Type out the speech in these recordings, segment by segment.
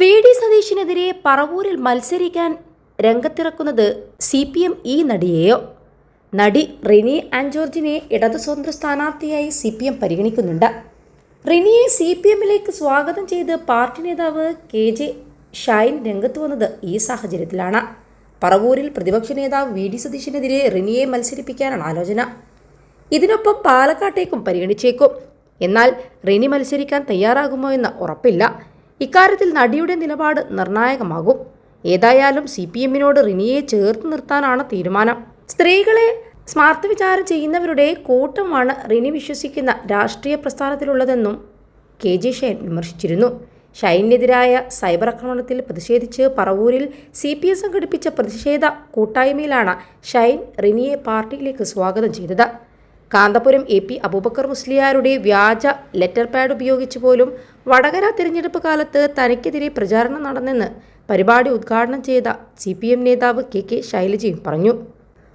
V D സതീഷിനെതിരെ പറവൂരിൽ മത്സരിക്കാൻ രംഗത്തിറക്കുന്നത് C P M ഈ നടിയെയോ? നടി റിനി ആൻജോർജിനെ ഇടതു സ്വതന്ത്ര സ്ഥാനാർത്ഥിയായി സി പി എം പരിഗണിക്കുന്നുണ്ട്. റിനിയെ സി പി എമ്മിലേക്ക് സ്വാഗതം ചെയ്ത് പാർട്ടി നേതാവ് കെ ജെ ഷൈൻ രംഗത്ത് വന്നത് ഈ സാഹചര്യത്തിലാണ്. പറവൂരിൽ പ്രതിപക്ഷ നേതാവ് വി ഡി സതീഷിനെതിരെ റിനിയെ മത്സരിപ്പിക്കാനാണ് ആലോചന. ഇതിനൊപ്പം പാലക്കാട്ടേക്കും പരിഗണിച്ചേക്കും. എന്നാൽ റിനി മത്സരിക്കാൻ തയ്യാറാകുമോ എന്ന് ഉറപ്പില്ല. ഇക്കാര്യത്തിൽ നടിയുടെ നിലപാട് നിർണായകമാകും. ഏതായാലും സി പി എമ്മിനോട് റിനിയെ ചേർത്ത് നിർത്താനാണ് തീരുമാനം. സ്ത്രീകളെ സ്മാർട്ട് വിചാരം ചെയ്യുന്നവരുടെ കൂട്ടമാണ് റിനി വിശ്വസിക്കുന്ന രാഷ്ട്രീയ പ്രസ്ഥാനത്തിലുള്ളതെന്നും കെ ജെ ഷൈൻ വിമർശിച്ചിരുന്നു. ഷൈനെതിരായ സൈബർ ആക്രമണത്തിൽ പ്രതിഷേധിച്ച് പറവൂരിൽ സി പി എം സംഘടിപ്പിച്ച പ്രതിഷേധ കൂട്ടായ്മയിലാണ് ഷൈൻ റിനിയെ പാർട്ടിയിലേക്ക് സ്വാഗതം ചെയ്തത്. കാന്തപുരം എ പി അബൂബക്കർ മുസ്ലിയാരുടെ വ്യാജ ലെറ്റർ പാഡ് ഉപയോഗിച്ച് പോലും വടകര തിരഞ്ഞെടുപ്പ് കാലത്ത് തനിക്കെതിരെ പ്രചാരണം നടന്നെന്ന് പരിപാടി ഉദ്ഘാടനം ചെയ്ത സി പി എം നേതാവ് കെ കെ ശൈലജയും പറഞ്ഞു.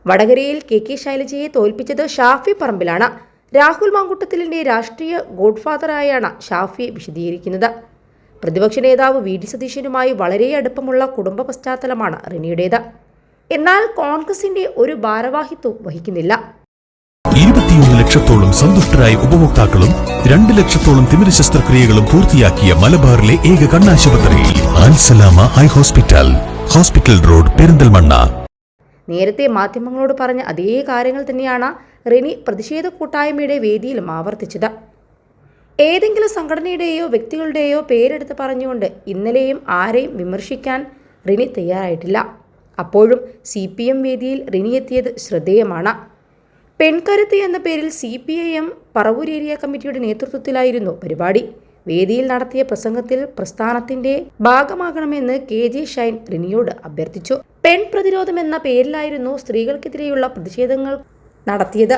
വടകരയിൽ കെ കെ ശൈലജയെ തോൽപ്പിച്ചത് ഷാഫി പറമ്പിലാണ്. രാഹുൽ മാങ്കുട്ടത്തിലിന്റെ രാഷ്ട്രീയ ഗോഡ്ഫാദറായാണ് ഷാഫിയെ വിശദീകരിക്കുന്നത്. പ്രതിപക്ഷ നേതാവ് വി ഡി സതീശനുമായി വളരെ അടുപ്പമുള്ള കുടുംബ പശ്ചാത്തലമാണ് റിനിയുടേത്. എന്നാൽ കോൺഗ്രസിന്റെ ഒരു ഭാരവാഹിത്വം വഹിക്കുന്നില്ല. ലക്ഷത്തോളം സന്തുഷ്ടരായ ഉപഭോക്താക്കളും രണ്ട് ലക്ഷത്തോളം തിമിര ശസ്ത്രക്രിയകളും പൂർത്തിയാക്കിയ മലബാറിലെ ഏക കണ്ണാശുപത്രി. ആൻസലാമ eye hospital. Hospital road Perinthalmanna. നേരത്തെ മാധ്യമങ്ങളോട് പറഞ്ഞ അതേ കാര്യങ്ങൾ തന്നെയാണ് റിനി പ്രതിഷേധ കൂട്ടായ്മയുടെ വേദിയിലും ആവർത്തിച്ചത്. ഏതെങ്കിലും സംഘടനയുടെയോ വ്യക്തികളുടെയോ പേരെടുത്ത് പറഞ്ഞുകൊണ്ട് ഇന്നലെയും ആരെയും വിമർശിക്കാൻ റിനി തയ്യാറായിട്ടില്ല. അപ്പോഴും സി പി എം വേദിയിൽ റിനി എത്തിയത് ശ്രദ്ധേയമാണ്. പെൺകരുത്ത് എന്ന പേരിൽ C P I M Paravur area കമ്മിറ്റിയുടെ നേതൃത്വത്തിലായിരുന്നു പരിപാടി. വേദിയിൽ നടത്തിയ പ്രസംഗത്തിൽ പ്രസ്ഥാനത്തിന്റെ ഭാഗമാകണമെന്ന് കെ ജെ ഷൈൻ റിനിയോട് അഭ്യർത്ഥിച്ചു. പെൺ പ്രതിരോധം എന്ന പേരിലായിരുന്നു സ്ത്രീകൾക്കെതിരെയുള്ള പ്രതിഷേധങ്ങൾ നടത്തിയത്.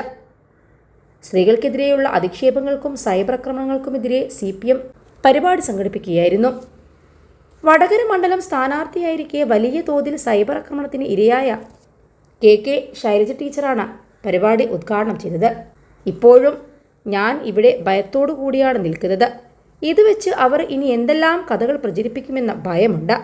സ്ത്രീകൾക്കെതിരെയുള്ള അധിക്ഷേപങ്ങൾക്കും സൈബർ ആക്രമണങ്ങൾക്കുമെതിരെ സി പി എം പരിപാടി സംഘടിപ്പിക്കുകയായിരുന്നു. വടകര മണ്ഡലം സ്ഥാനാർത്ഥിയായിരിക്കെ വലിയ തോതിൽ സൈബർ ആക്രമണത്തിന് ഇരയായ കെ കെ ശൈലജ ടീച്ചറാണ് പരിപാടി ഉദ്ഘാടനം ചെയ്തത്. ഇപ്പോഴും ഞാൻ ഇവിടെ ഭയത്തോടു കൂടിയാണ് നിൽക്കുന്നത്. ഇത് വെച്ച് അവർ ഇനി എന്തെല്ലാം കഥകൾ പ്രചരിപ്പിക്കുമെന്ന ഭയമുണ്ട്.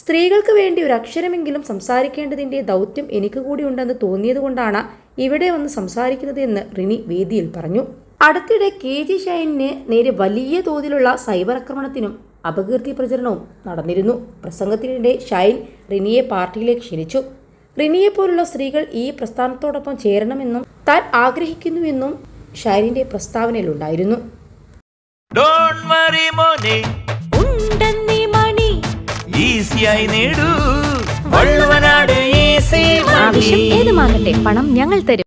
സ്ത്രീകൾക്ക് വേണ്ടി ഒരു അക്ഷരമെങ്കിലും സംസാരിക്കേണ്ടതിന്റെ ദൗത്യം എനിക്ക് കൂടി ഉണ്ടെന്ന് തോന്നിയതുകൊണ്ടാണ് ഇവിടെ വന്ന് സംസാരിക്കുന്നത് എന്ന് റിനി വേദിയിൽ പറഞ്ഞു. അടുത്തിടെ കെ ജി ഷൈനിന് നേരെ വലിയ തോതിലുള്ള സൈബർ ആക്രമണത്തിനും അപകീർത്തി പ്രചരണവും നടന്നിരുന്നു. പ്രസംഗത്തിനിടെ ഷൈൻ റിനിയെ പാർട്ടിയിലേക്ക് ക്ഷണിച്ചു. റിനിയെ പോലുള്ള സ്ത്രീകൾ ഈ പ്രസ്ഥാനത്തോടൊപ്പം ചേരണമെന്നും താൻ ആഗ്രഹിക്കുന്നുവെന്നും ഷൈരിന്റെ പ്രസ്താവനയിലുണ്ടായിരുന്നു. ഏതുമാകട്ടെ പണം ഞങ്ങൾ തരും.